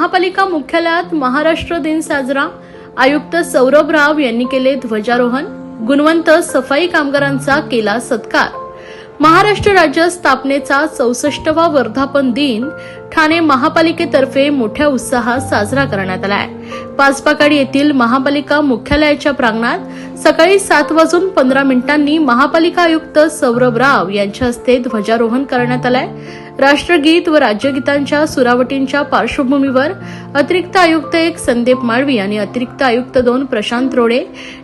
महापालिका मुख्यालयात महाराष्ट्र दिन साजरा. आयुक्त सौरभ राव यांनी केले ध्वजारोहण. गुणवंत सफाई कामगारांचा केला सत्कार. महाराष्ट्र राज्य स्थापनेचा चौसष्टवा वर्धापन दिन ठाणे महापालिकेतर्फे मोठ्या उत्साहात साजरा करण्यात आलाय. पाचपाकाडी येथील महापालिका मुख्यालयाच्या प्रांगणात सकाळी सात वाजून पंधरा मिनिटांनी महापालिका आयुक्त सौरभ राव यांच्या हस्ते ध्वजारोहण करण्यात आलंय. राष्ट्रगीत व राज्यगीतांच्या सुरावटींच्या पार्श्वभूमीवर अतिरिक्त आयुक्त एक संदीप माळवी आणि अतिरिक्त आयुक्त दोन प्रशांत रोडे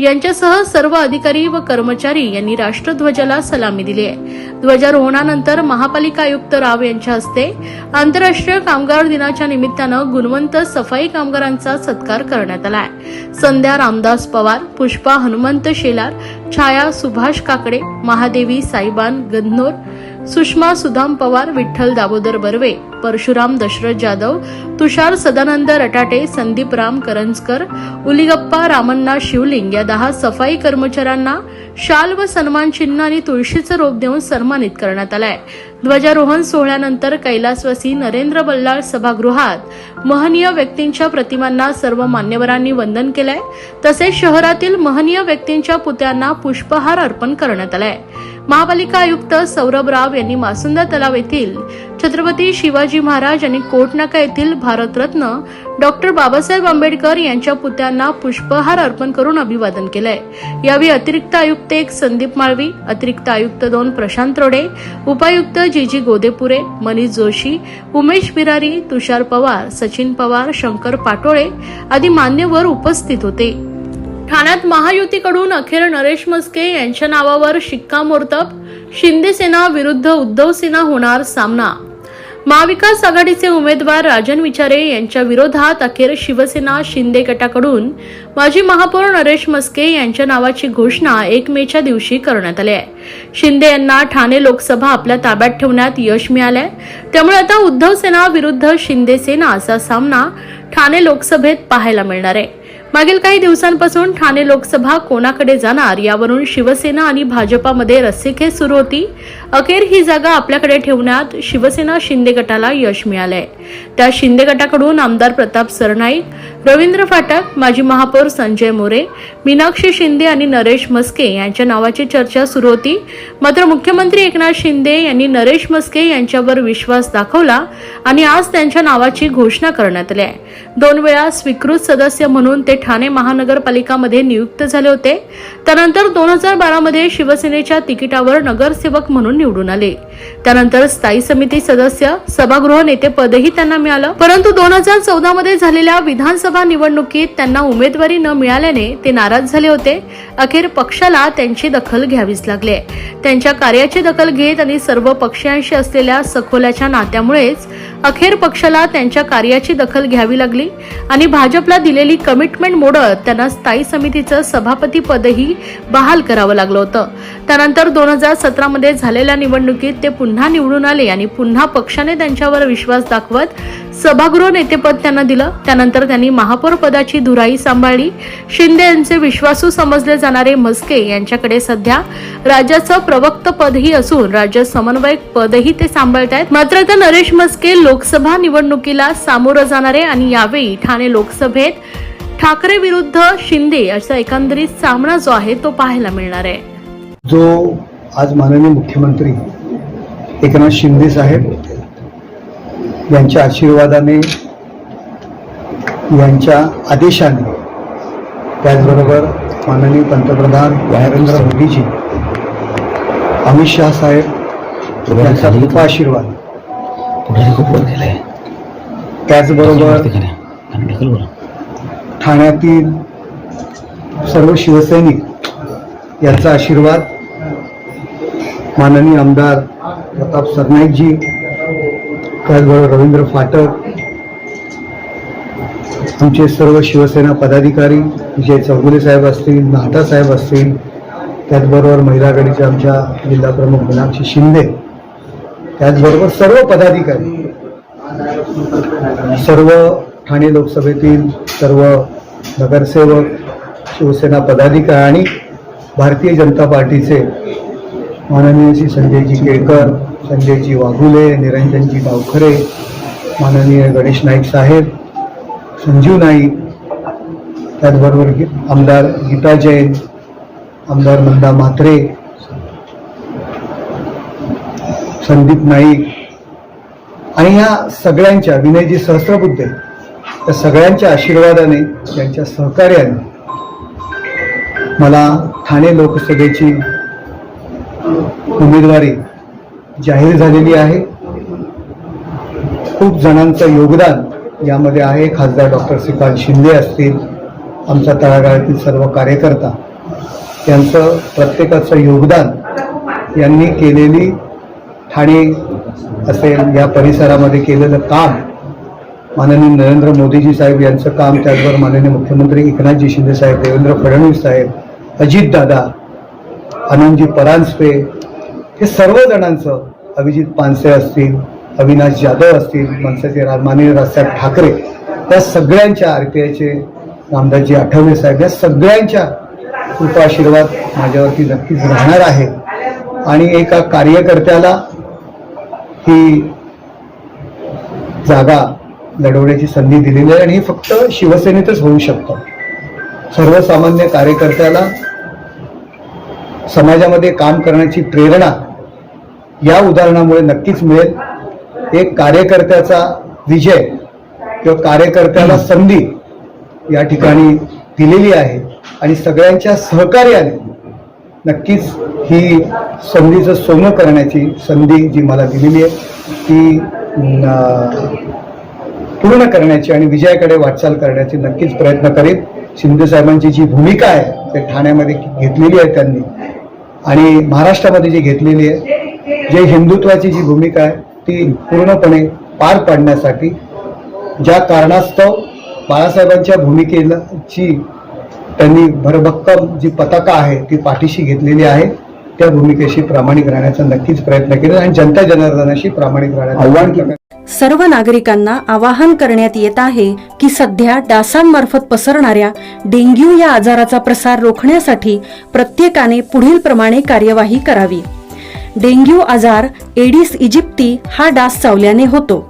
यांच्यासह सर्व अधिकारी व कर्मचारी यांनी राष्ट्रध्वजाला सलामी दिली आहे. ध्वजारोहणानंतर महापालिका आयुक्त राव यांच्या हस्ते आंतरराष्ट्रीय कामगार दिनाच्या निमित्तानं गुणवंत सफाई कामगारांचा सत्कार करण्यात आला आहे. संध्या रामदास पवार पुष्पा हनुमंत शेलार छाया सुभाष काकडे महादेवी साईबान गन्नोर सुषमा सुदाम पवार विठ्ठल दामोदर बर्वे परशुराम दशरथ जाधव तुषार सदानंद रटाटे संदीप राम करंजकर उलिगप्पा रामण्णा शिवलिंग या दहा सफाई कर्मचाऱ्यांना शाल व सन्मान चिन्ह आणि तुळशीचं रोप देऊन सन्मानित करण्यात आलंय. ध्वजारोहण सोहळ्यानंतर कैलासवासी नरेंद्र बल्लाळ सभागृहात महनीय व्यक्तींच्या प्रतिमांना सर्व मान्यवरांनी वंदन केलंय. तसेच शहरातील महनीय व्यक्तींच्या पुत्यांना पुष्पहार अर्पण करण्यात आलाय. महापालिका आयुक्त सौरभ राव यांनी मासुंदा तलाव येथील छत्रपती शिवाजी महाराज आणि कोटनाका येथील भारतरत्न डॉक्टर बाबासाहेब आंबेडकर यांच्या पुत्यांना पुष्पहार अर्पण करून अभिवादन केलंय. यावेळी अतिरिक्त आयुक्त एक संदीप माळवी अतिरिक्त आयुक्त दोन प्रशांत रोडे उपायुक्त जी जी गोदेपुरे मनीष जोशी उमेश बिरारी तुषार पवार सचिन पवार शंकर पाटोळे आदी मान्यवर उपस्थित होते. ठाण्यात महायुतीकडून अखेर नरेश मस्के यांच्या नावावर शिक्कामोर्तब शिंदे सेना विरुद्ध उद्धव सेना होणार सामना. महाविकास आघाडीचे उमेदवार राजन विचारे यांच्या विरोधात अखेर शिवसेना शिंदे गटाकडून माजी महापौर नरेश मस्के यांच्या नावाची घोषणा एक मेच्या दिवशी करण्यात आली आहे. शिंदे यांना ठाणे लोकसभा आपल्या ताब्यात ठेवण्यात यश मिळालंय. त्यामुळे आता उद्धव सेना विरुद्ध शिंदे सेना असा सामना ठाणे लोकसभेत पाहायला मिळणार आहे. मागील काही दिवसांपासून ठाणे लोकसभा कोणाकडे जाणार यावरून शिवसेना आणि भाजपामध्ये रस्सीखेच सुरू होती. अखेर ही जागा आपल्याकडे ठेवण्यात शिवसेना शिंदे गटाला यश मिळालंय. त्या शिंदे गटाकडून आमदार प्रताप सरनाईक रवींद्र फाटक माजी महापौर संजय मोरे मीनाक्षी शिंदे आणि नरेश मस्के यांच्या नावाची चर्चा सुरू होती. मात्र मुख्यमंत्री एकनाथ शिंदे यांनी नरेश मस्के यांच्यावर विश्वास दाखवला आणि आज त्यांच्या नावाची घोषणा करण्यात आली आहे. दोन वेळा स्वीकृत सदस्य म्हणून ते ठाणे महानगरपालिकामध्ये नियुक्त झाले होते. त्यानंतर दोन हजार बारामध्ये शिवसेनेच्या तिकिटावर नगरसेवक म्हणून निवडून आले. त्यानंतर स्थायी समिती सदस्य सभागृह नेतेपदही त्यांना मिळालं. परंतु दोन हजार चौदा मध्ये झालेल्या विधानसभा निवडणुकीत त्यांना उमेदवारी न मिळाल्याने ते नाराज झाले होते. अखेर पक्षाला त्यांची दखल घ्यावीच लागली. त्यांच्या कार्याची दखल घेत आणि सर्व पक्षांशी असलेल्या सखोल्याच्या नात्यामुळेच अखेर पक्षाला त्यांच्या कार्याची दखल घ्यावी लागली आणि भाजपला दिलेली कमिटमेंट मोडत त्यांना स्थायी समितीचं सभापती पदही बहाल करावं लागलं होतं. त्यानंतर दोन हजार सतरामध्ये झालेल्या निवडणुकीत ते पुन्हा निवडून आले आणि पुन्हा पक्षाने त्यांच्यावर विश्वास दाखवत सभागृह नेतेपद त्यांना दिलं. त्यानंतर त्यांनी महापौर पदाची धुराई सांभाळली. शिंदे यांचे विश्वासू समजले जाणारे मस्के यांच्याकडे सध्या राज्याचं प्रवक्त पदही असून राज्य समन्वयक पदही ते सांभाळत आहेत मात्र आता नरेश मस्के लोकसभा निवडणुकीला सामोरं जाणारे आणि यावेळी ठाणे लोकसभेत ठाकरे विरुद्ध शिंदे असा एकंदरीत सामना जो आहे तो पाहायला मिळणार आहे. जो आज माननीय मुख्यमंत्री एकनाथ शिंदे साहेब यांच्या आशीर्वादाने यांच्या आदेशाने त्याचबरोबर माननीय पंतप्रधान नरेंद्र मोदीजी अमित शहा साहेब यांचा कृपा आशीर्वाद. खूप त्याचबरोबर ठाण्यातील सर्व शिवसैनिक यांचा आशीर्वाद. माननीय आमदार प्रताप सरनाईकजी त्याचबरोबर रवींद्र फाटक आमचे सर्व शिवसेना पदाधिकारी विजय चौगुले साहेब असतील नाटा साहेब असतील त्याचबरोबर महिला आघाडीच्या आमच्या जिल्हा प्रमुख मीनाक्षी शिंदे. त्याचबरोबर सर्व पदाधिकारी सर्व ठाणे लोकसभेतील सर्व नगरसेवक शिवसेना पदाधिकारी आणि भारतीय जनता पार्टीचे माननीय श्री संजयजी केळकर संजयजी वाघुले निरंजनजी गावखरे माननीय गणेश नाईक साहेब संजीव नाईक त्याचबरोबर गी- आमदार गीता जैन आमदार मंदा म्हात्रे संदीप नाईक आणि ह्या सगळ्यांच्या विनयजी सहस्त्रबुद्धे त्या सगळ्यांच्या आशीर्वादाने त्यांच्या सहकार्याने मला ठाणे लोकसभेची उमेदवारी जाहीर झालेली आहे. खूप जणांचं योगदान यामध्ये आहे. खासदार डॉक्टर श्रीकांत शिंदे असतील आमच्या तळागाळातील सर्व कार्यकर्ता. त्यांचं प्रत्येकाचं योगदान यांनी केलेली ठाणे असेल या परिसरामध्ये केलेलं काम माननीय नरेंद्र मोदीजी साहेब यांचं काम त्याचबरोबर माननीय मुख्यमंत्री एकनाथजी शिंदे साहेब देवेंद्र फडणवीस साहेब अजितदादा आनंदजी परांजपे हे सर्व जणांचं अभिजित पानसे असतील अविनाश जाधव असतील मनसेचे माननीय राजसाहेब ठाकरे त्या सगळ्यांच्या आर पी आयचे रामदासजी आठवले साहेब या सगळ्यांच्या कृपा आशीर्वाद माझ्यावरती नक्कीच राहणार आहे. आणि एका कार्यकर्त्याला ही जागा लढवण्याची संधी दिलेली आहे आणि हे फक्त शिवसेनेतच होऊ शकतं. सर्वसामान्य कार्यकर्त्याला समाजामध्ये काम करण्याची प्रेरणा या उदाहरणामुळे नक्कीच मिळेल. एक कार्यकर्त्याचा विजय किंवा कार्यकर्त्याला संधी या ठिकाणी दिलेली आहे आणि सगळ्यांच्या सहकार्याने नक्कीच ही संधीचं सोनं करण्याची संधी जी मला दिलेली आहे ती पूर्ण करण्याची आणि विजयाकडे वाटचाल करण्याची नक्कीच प्रयत्न करेन. शिंदे साहेबांची जी भूमिका आहे ते ठाण्यामध्ये घेतलेली आहे त्यांनी. आणि महाराष्ट्रामध्ये जी घेतलेली आहे जे हिंदुत्वाची जी भूमिका आहे ती पूर्णपणे पार पाडण्यासाठी ज्या कारणास्तव बाळासाहेबांच्या भूमिकेला ची त्यांनी भरभक्कम जी पताका आहे ती पाठीशी घेतलेली आहे. त्या भूमिकेशी प्रामाणिक राहण्याचा नक्कीच प्रयत्न केला आणि जनता जनार्दनाशी प्रामाणिक राहण्याचा आव्हान प्रयत्न सर्व नागरिकांना आवाहन करण्यात येत आहे की सध्या डासांमार्फत पसरणाऱ्या डेंग्यू या आजाराचा प्रसार रोखण्यासाठी प्रत्येकाने पुढील प्रमाणे कार्यवाही करावी. डेंग्यू आजार एडिस इजिप्ती हा डास चावल्याने होतो.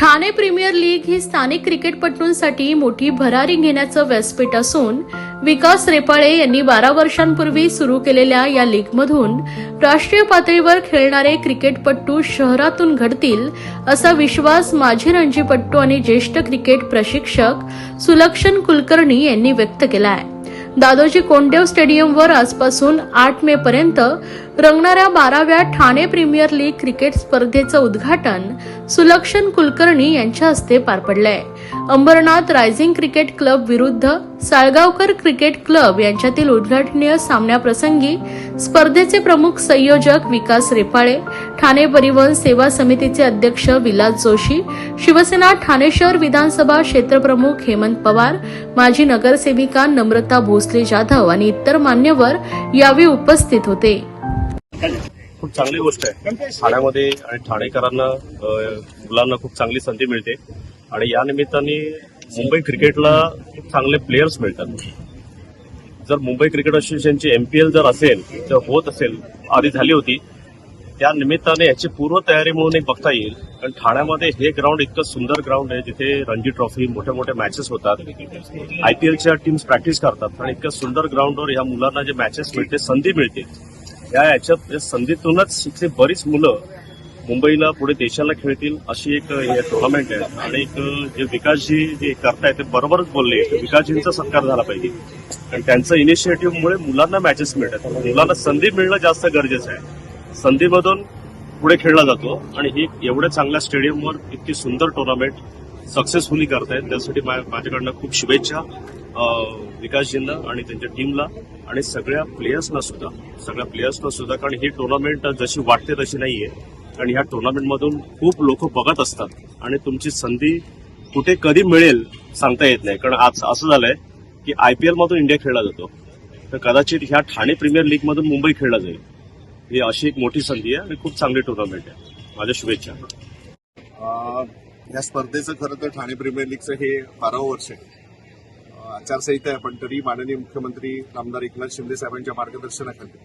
ठाणे प्रीमियर लीग ही स्थानिक क्रिकेटपटूंसाठी मोठी भरारी घेण्याचं व्यासपीठ असून विकास रेपाळे यांनी बारा वर्षांपूर्वी सुरू केलेल्या या लीगमधून राष्ट्रीय पातळीवर खेळणारे क्रिकेटपटू शहरातून घडतील असा विश्वास माजी रणजीपट्टू आणि ज्येष्ठ क्रिकेट प्रशिक्षक सुलक्षण कुलकर्णी यांनी व्यक्त केला आहे दादोजी कोंडदेव स्टेडियमवर आजपासून आठ मे पर्यंत रंगणाऱ्या बाराव्या ठाणे प्रीमियर लीग क्रिकेट स्पर्धेचं उद्घाटन सुलक्षण कुलकर्णी यांच्या हस्ते पार पडलंय. अंबरनाथ रायझिंग क्रिकेट क्लब विरुद्ध साळगावकर क्रिकेट क्लब यांच्यातील उद्घाटनीय सामन्याप्रसंगी स्पर्धेचे प्रमुख संयोजक विकास रेपाळे ठाणे परिवहन सेवा समितीचे अध्यक्ष विलास जोशी शिवसेना ठाणे शहर विधानसभा क्षेत्रप्रमुख हेमंत पवार माजी नगरसेविका नम्रता भोसले जाधव आणि इतर मान्यवर यावेळी उपस्थित होते. खूप चांगली गोष्ट आहे. ठाण्यामध्ये आणि ठाणेकरांना मुलांना खूप चांगली संधी मिळते. आणि या निमित्ताने मुंबई क्रिकेटला खूप चांगले प्लेयर्स मिळतात. जर मुंबई क्रिकेट असोसिएशनची एमपीएल जर असेल तर होत असेल आधी झाली होती. त्या निमित्ताने याची पूर्वतयारी म्हणून एक बघता येईल. कारण ठाण्यामध्ये हे ग्राउंड इतकं सुंदर ग्राउंड आहे जिथे रणजी ट्रॉफी मोठ्या मोठ्या मॅचेस होतात. आयपीएलच्या टीम्स प्रॅक्टिस करतात आणि इतक्या सुंदर ग्राउंडवर ह्या मुलांना जे मॅचेस मिळते संधी मिळते. या याच्यात या संधीतूनच इथली बरीच मुलं मुंबईला पुढे देशाला खेळतील अशी एक हे टुर्नामेंट आहे. आणि एक जे विकासजी जे करतायत ते बरोबरच बोलले. विकासजींचा सत्कार झाला पाहिजे. आणि त्यांचं इनिशिएटिव्हमुळे मुलांना मॅचेस मिळतात. मुलांना संधी मिळणं जास्त गरजेचं आहे. संधीमधून पुढे खेळला जातो आणि ही एवढ्या चांगल्या स्टेडियमवर इतकी सुंदर टुर्नामेंट सक्सेसफुली करतायत. त्यासाठी मा- माझ्याकडनं खूप शुभेच्छा विकासजींना आणि त्यांच्या टीमला आणि सगळ्या प्लेयर्सना सुद्धा. सगळ्या प्लेयर्सना सुद्धा. कारण ही टुर्नामेंट जशी वाटते तशी नाहीये. आणि ह्या टुर्नामेंटमधून खूप लोक बघत असतात. आणि तुमची संधी कुठे कधी मिळेल सांगता येत नाही. कारण आज असं झालंय की आय पी एलमधून इंडिया खेळला जातो. तर कदाचित ह्या ठाणे प्रीमियर लीगमधून मुंबई खेळला जाईल. ही अशी एक मोठी संधी आहे आणि खूप चांगली टुर्नामेंट आहे. माझ्या शुभेच्छा. या स्पर्धेचं खरं तर ठाणे प्रीमियर लीगचं हे बारावं वर्ष आहे. आचारसंहिता आहे पण तरी माननीय मुख्यमंत्री आमदार एकनाथ शिंदे साहेबांच्या मार्गदर्शनाखाली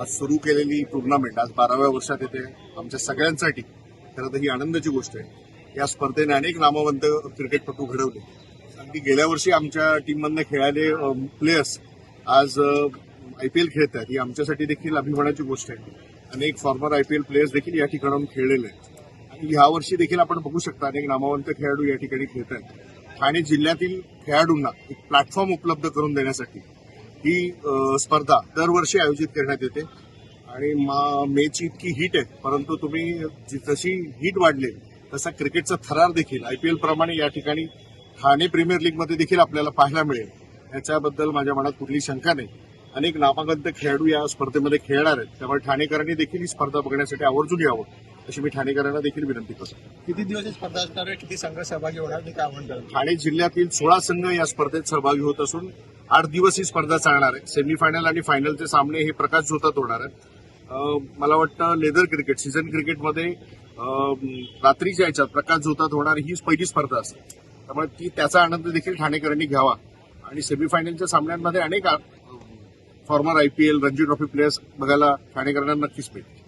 आज सुरू केलेली टुर्नामेंट आज बाराव्या वर्षात येते. आमच्या सगळ्यांसाठी खरं तर ही आनंदाची गोष्ट आहे. या स्पर्धेने अनेक नामवंत क्रिकेटपटू घडवले. अगदी गेल्या वर्षी आमच्या टीममधनं खेळाले प्लेयर्स आज आय पी एल खेळत आहेत ही आमच्यासाठी देखील अभिमानाची गोष्ट आहे. अनेक former I P L players देखील या ठिकाणाहून खेळलेले आहेत. आणि यावर्षी देखील आपण बघू शकता अनेक नामवंत खेळाडू या ठिकाणी खेळत आहेत. ठाणे जिल्ह्यातील खेळाडूंना एक प्लॅटफॉर्म उपलब्ध करून देण्यासाठी ही स्पर्धा दरवर्षी आयोजित करण्यात येते. आणि मा- मेची इतकी हीट आहे परंतु तुम्ही जशी हीट वाढली तसा क्रिकेटचा थरार देखील आयपीएल प्रमाणे या ठिकाणी ठाणे प्रीमियर लीगमध्ये देखील आपल्याला पाहायला मिळेल. याच्याबद्दल माझ्या मनात कुठली शंका नाही. अनेक नामांकित खेळाडू या स्पर्धेमध्ये खेळणार आहेत. त्यामुळे ठाणेकरांनी देखील ही स्पर्धा बघण्यासाठी आवर्जून यावं अशी मी ठाणेकरांना देखील विनंती करतो. किती दिवस स्पर्धा असणार आहे? किती संघ सहभागी होणार ते काय कराल ठाणे जिल्ह्यातील सोळा संघ या स्पर्धेत सहभागी होत असून आठ दिवस ही स्पर्धा चालणार आहे. सेमीफायनल आणि फायनलचे सामने हे प्रकाश जोतात होणार आहेत. मला वाटतं लेदर क्रिकेट सीझन क्रिकेटमध्ये रात्रीच्या याच्यात प्रकाश जोतात होणारी ही पहिली स्पर्धा असते त्यामुळे ती त्याचा आनंद देखील ठाणेकरांनी घ्यावा. आणि सेमीफायनलच्या सामन्यांमध्ये अनेक former IPL Ranji trophy players बघायला ठाणेकरांना नक्कीच मिळतील